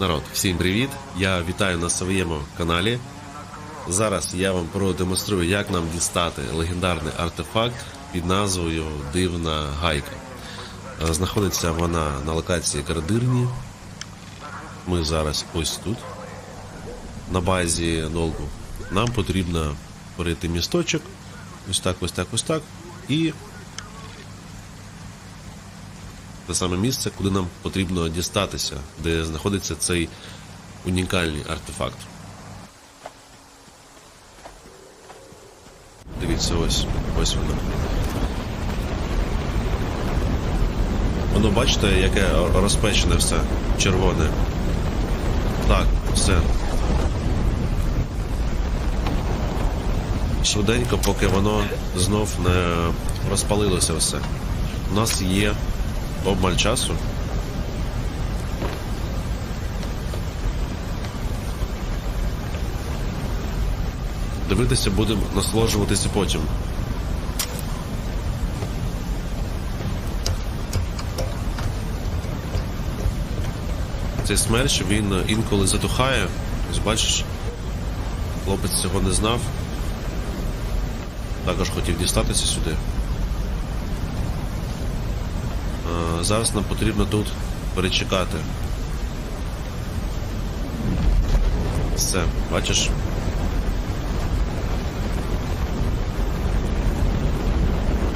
Народ, всім привіт! Я вітаю на своєму каналі. Зараз я вам продемонструю, як нам дістати легендарний артефакт під назвою Дивна Гайка. Е, Знаходиться вона на локації Кардирні. Ми зараз ось тут, на базі Нолгу. Нам потрібно перейти місточок. Ось так, ось так, ось так. І те саме місце, куди нам потрібно дістатися, де знаходиться цей унікальний артефакт. Дивіться, ось ось воно. Воно бачите, яке розпечене все, червоне. Так, все. Швиденько, поки воно знов не розпалилося все. У нас є обмаль часу. Дивитися будемо, насолоджуватися потім. Цей смерч, він інколи затухає. Ось бачиш, хлопець цього не знав. Також хотів дістатися сюди. Е, Зараз нам потрібно тут перечекати. Все, бачиш?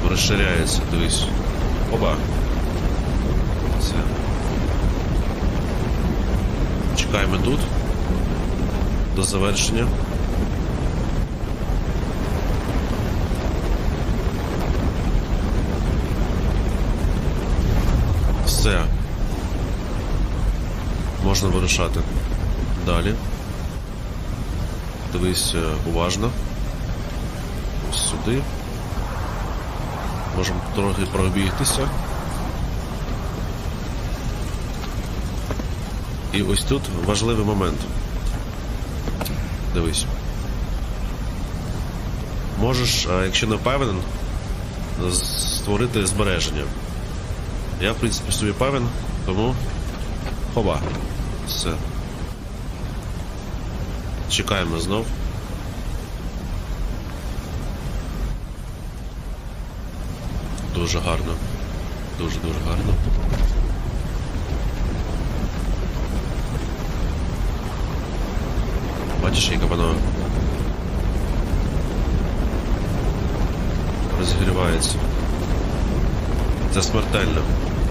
Розширяється, дивись. Оба. Все. Чекаємо тут. До завершення. Все. Можна вирушати. Далі. Дивись е, уважно. Ось сюди. Можемо трохи пробігтися. І ось тут важливий момент. Дивись. Можеш, якщо не впевнен, створити збереження. Я, в принципі, собі певен, тому хоба. Все. Чекаємо знов. Дуже гарно. Дуже-дуже гарно. Бачиш, яка воно розігрівається. senza sportello.